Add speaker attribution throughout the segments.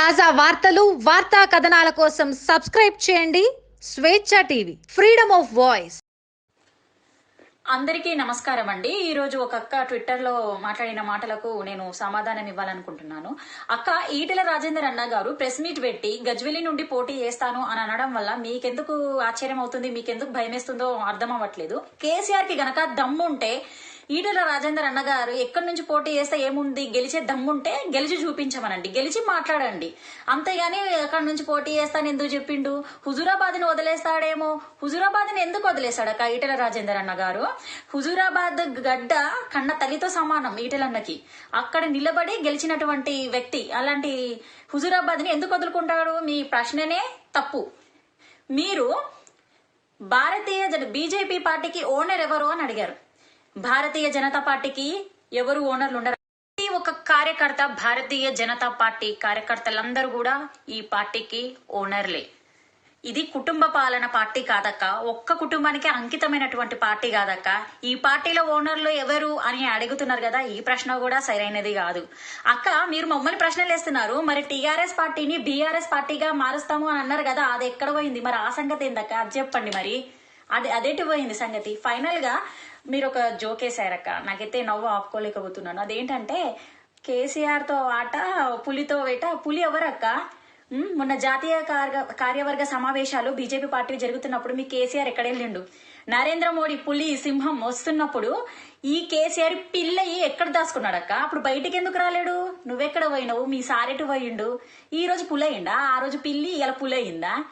Speaker 1: తాజా వార్తలు వార్తా కథనాల కోసం సబ్స్క్రైబ్ చేయండి. స్వేచ్ఛ టీవీ ఫ్రీడమ్ ఆఫ్ వాయిస్.
Speaker 2: అందరికీ నమస్కారం అండి. ఈ రోజు ఒక అక్క ట్విట్టర్లో మాట్లాడిన మాటలకు నేను సమాధానం ఇవ్వాలనుకుంటున్నాను. అక్క ఈటెల రాజేందర్ అన్న గారు ప్రెస్ మీట్ పెట్టి గజ్వెలి నుండి పోటీ చేస్తాను అని అనడం వల్ల మీకెందుకు ఆశ్చర్యం అవుతుంది మీకెందుకు భయమేస్తుందో అర్థం అవ్వట్లేదు. కేసీఆర్కి గనక దమ్ముంటే ఈటెల రాజేందర్ అన్నగారు ఎక్కడి నుంచి పోటీ చేస్తే ఏముంది? గెలిచే దమ్ముంటే గెలిచి చూపించమనండి. గెలిచి మాట్లాడండి. అంతేగాని ఎక్కడి నుంచి పోటీ చేస్తాను ఎందుకు చెప్పిండు? హుజూరాబాద్ని వదిలేస్తాడేమో? హుజూరాబాద్ని ఎందుకు వదిలేస్తాడు అక్క ఈటెల రాజేందర్ అన్నగారు? హుజూరాబాద్ గడ్డ కన్న తల్లితో సమానం ఈటెలన్నకి. అక్కడ నిలబడి గెలిచినటువంటి వ్యక్తి అలాంటి హుజూరాబాద్ని ఎందుకు వదులుకుంటాడు? మీ ప్రశ్ననే తప్పు. మీరు భారతీయ జన బీజేపీ పార్టీకి ఓనర్ ఎవరు అని అడిగారు. భారతీయ జనతా పార్టీకి ఎవరు ఓనర్లు ఉండరు. ప్రతి ఒక్క కార్యకర్త భారతీయ జనతా పార్టీ కార్యకర్తలందరూ కూడా ఈ పార్టీకి ఓనర్లే. ఇది కుటుంబ పాలన పార్టీ కాదక్క. ఒక్క కుటుంబానికి అంకితమైనటువంటి పార్టీ కాదక్క. ఈ పార్టీలో ఓనర్లు ఎవరు అని అడుగుతున్నారు కదా ఈ ప్రశ్న కూడా సరైనది కాదు. అక్క మీరు మమ్మల్ని ప్రశ్నలు వేస్తున్నారు. మరి టీఆర్ఎస్ పార్టీని బీఆర్ఎస్ పార్టీగా మారుస్తాము అని అన్నారు కదా అది ఎక్కడ పోయింది? మరి ఆ సంగతి ఏందక్క? అది చెప్పండి మరి. అది అదేటి పోయింది సంగతి. ఫైనల్గా మీరు ఒక జోక్ వేసారక్క నాకైతే నవ్వు ఆపుకోలేకపోతున్నాను. అదేంటంటే కేసీఆర్తో ఆట పులితో వేట పులి ఎవరక్క? మొన్న జాతీయ కార్య- కార్యవర్గ సమావేశాలు బీజేపీ పార్టీ జరుగుతున్నప్పుడు మీ కేసీఆర్ ఎక్కడ వెళ్ళిండు? నరేంద్ర మోడీ పులి సింహం వస్తున్నప్పుడు ఈ కేసీఆర్ పిల్లయి ఎక్కడ దాచుకున్నాడక్క? అప్పుడు బయటికి ఎందుకు రాలేడు? నువ్వెక్కడ పోయినావు? మీ సారెటు పోయిండు. ఈ రోజు పులయిండా? ఆ రోజు పిల్లి ఇలా పులయిందా?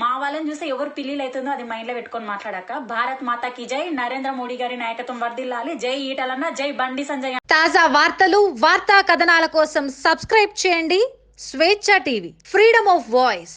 Speaker 2: మా వాళ్ళని చూస్తే ఎవరు పిల్లిలు అవుతుందో అది మైండ్లో పెట్టుకొని మాట్లాడాక భారత్ మాతాకి జై నరేంద్ర మోడీ గారి నాయకత్వం వర్దిల్లాలి జై ఈటలన్న జై బండి సంజయ్
Speaker 1: తాజా వార్తలు వార్తా కథనాల కోసం సబ్స్క్రైబ్ చేయండి స్వేచ్ఛ టీవీ ఫ్రీడమ్ ఆఫ్ వాయిస్.